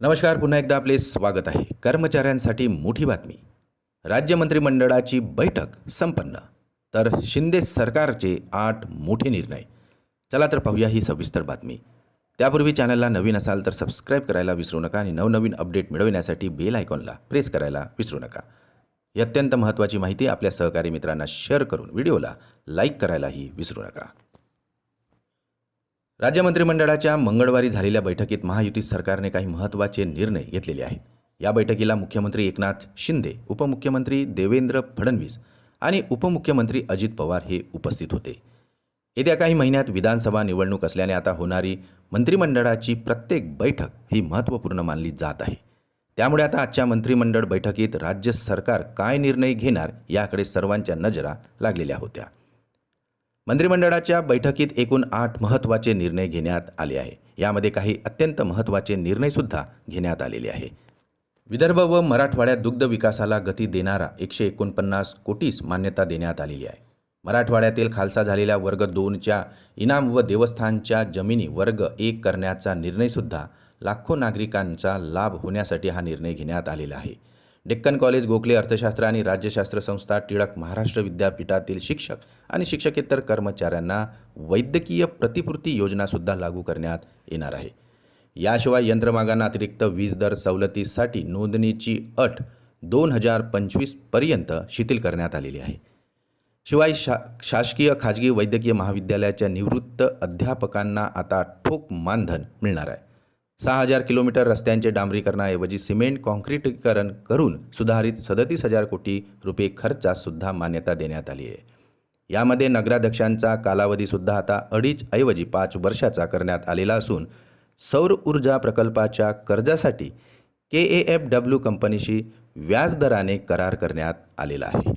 नमस्कार पुन्हा एकदा आपले स्वागत आहे. कर्मचाऱ्यांसाठी मोठी बातमी. राज्य मंत्रिमंडळाची बैठक संपन्न. तर शिंदे सरकारचे आठ मोठे निर्णय. चला तर पाहूया ही सविस्तर बातमी. त्यापूर्वी चॅनलला नवीन असाल तर सबस्क्राईब करायला विसरू नका आणि नवनवीन अपडेट मिळविण्यासाठी बेल आयकॉनला प्रेस करायला विसरू नका. ही अत्यंत महत्त्वाची माहिती आपल्या सहकारी मित्रांना शेअर करून व्हिडिओला लाईक करायलाही विसरू नका. राज्य मंत्रिमंडळाच्या मंगळवारी झालेल्या बैठकीत महायुती सरकारने काही महत्त्वाचे निर्णय घेतलेले आहेत. या बैठकीला मुख्यमंत्री एकनाथ शिंदे उपमुख्यमंत्री देवेंद्र फडणवीस आणि उपमुख्यमंत्री अजित पवार हे उपस्थित होते. येत्या काही महिन्यात विधानसभा निवडणूक असल्याने आता होणारी मंत्रिमंडळाची प्रत्येक बैठक ही महत्त्वपूर्ण मानली जात आहे. त्यामुळे आता आजच्या मंत्रिमंडळ बैठकीत राज्य सरकार काय निर्णय घेणार याकडे सर्वांच्या नजरा लागलेल्या होत्या. मंत्रिमंडळाच्या बैठकीत एकूण आठ महत्त्वाचे निर्णय घेण्यात आले आहे. यामध्ये काही अत्यंत महत्त्वाचे निर्णयसुद्धा घेण्यात आलेले आहे. विदर्भ व मराठवाड्यात दुग्ध विकासाला गती देणारा एकशे एकोणपन्नास कोटीस मान्यता देण्यात आलेली आहे. मराठवाड्यातील खालसा झालेल्या वर्ग दोनच्या इनाम व देवस्थानच्या जमिनी वर्ग एक करण्याचा निर्णयसुद्धा लाखो नागरिकांचा लाभ होण्यासाठी हा निर्णय घेण्यात आलेला आहे. डेक्कन कॉलेज गोखले अर्थशास्त्र आणि राज्यशास्त्र संस्था टिळक महाराष्ट्र विद्यापीठातील शिक्षक आणि शिक्षकेतर कर्मचाऱ्यांना वैद्यकीय प्रतिपूर्ती योजनासुद्धा लागू करण्यात येणार आहे. याशिवाय यंत्रमागांना अतिरिक्त वीज दर सवलतीसाठी नोंदणीची अट दोन हजार पंचवीसपर्यंत शिथिल करण्यात आलेली आहे. शिवाय शा शासकीय खाजगी वैद्यकीय महाविद्यालयाच्या निवृत्त अध्यापकांना आता ठोक मानधन मिळणार आहे. सहा हजार किलोमीटर रस्त्यांचे डांबरीकरणाऐवजी सिमेंट कॉन्क्रीटीकरण करून सुधारित सदतीस हजार कोटी रुपये खर्चास सुद्धा मान्यता देण्यात आली आहे. यामध्ये नगराध्यक्षांचा कालावधीसुद्धा आता अडीच ऐवजी पाच वर्षाचा करण्यात आलेला असून सौर ऊर्जा प्रकल्पाच्या कर्जासाठी के ए एफ डब्ल्यू कंपनीशी व्याजदराने करार करण्यात आलेला आहे.